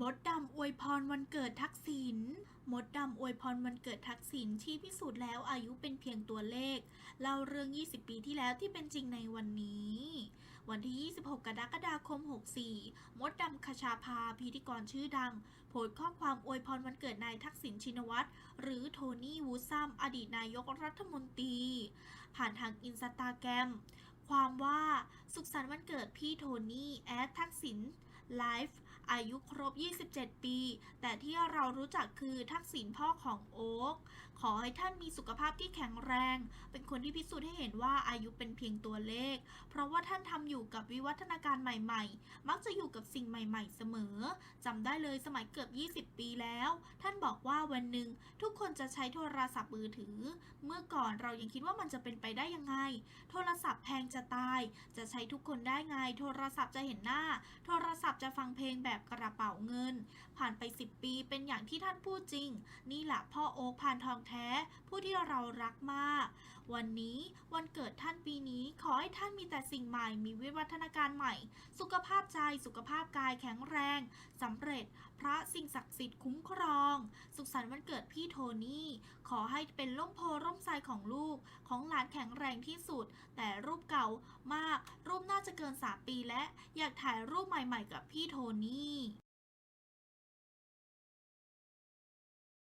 มดดำอวยพรวันเกิดทักษิณ มดดำอวยพรวันเกิดทักษิณที่พิสูจน์แล้วอายุเป็นเพียงตัวเลข เล่าเรื่อง 20 ปีที่แล้วที่เป็นจริงในวันนี้ วันที่ 26 กรกฎาคม 64 มดดำคชาภาพิธีกรชื่อดัง โพสต์ข้อความอวยพรวันเกิดนายทักษิณชินวัตร หรือโทนี่วูซัมอดีตนายกรัฐมนตรี ผ่านทางอินสตาแกรมความว่าสุขสันต์วันเกิดพี่โทนี่แอดทักษิณไลฟ์ อายุครบ 27 ปี แต่ที่เรารู้จักคือทักษิณพ่อของโอ๊กขอให้ท่านมีสุขภาพที่แข็งแรง เป็นคนที่พิสูจน์ให้เห็นว่าอายุเป็นเพียงตัวเลข เพราะว่าท่านทำอยู่กับวิวัฒนาการใหม่ๆ มักจะอยู่กับสิ่งใหม่ ๆ เสมอจำได้เลยสมัยเกือบ 20 ปีแล้ว ท่านบอกว่าวันหนึ่งทุกคนจะใช้โทรศัพท์มือถือ เมื่อก่อนเรายังคิดว่ามันจะเป็นไปได้ยังไง โทรศัพท์แพงจะตาย จะใช้ทุกคนได้ไง โทรศัพท์จะเห็นหน้า โทรศัพท์ จะฟังเพลงแบบกระเป๋าเงิน ผ่านไป 10 ปีเป็นอย่างที่ท่านพูดจริง นี่แหละพ่อโอ๊คพานทองแท้ ผู้ที่เรารักมาก วันนี้วันเกิดท่านปีนี้ขอให้ท่านมีแต่สิ่งใหม่มีวิวัฒนาการใหม่ สุขภาพใจสุขภาพกายแข็งแรงสำเร็จพระสิ่งศักดิ์สิทธิ์คุ้มครอง สุขสันต์วันเกิดพี่โทนี่ ขอให้เป็นร่มโพร่มไทรของลูก ของหลานแข็งแรงที่สุด แต่รูปเก่ามาก รูปน่าจะเกิน 3 ปีและ อยากถ่ายรูปใหม่ๆกับพี่โทนี่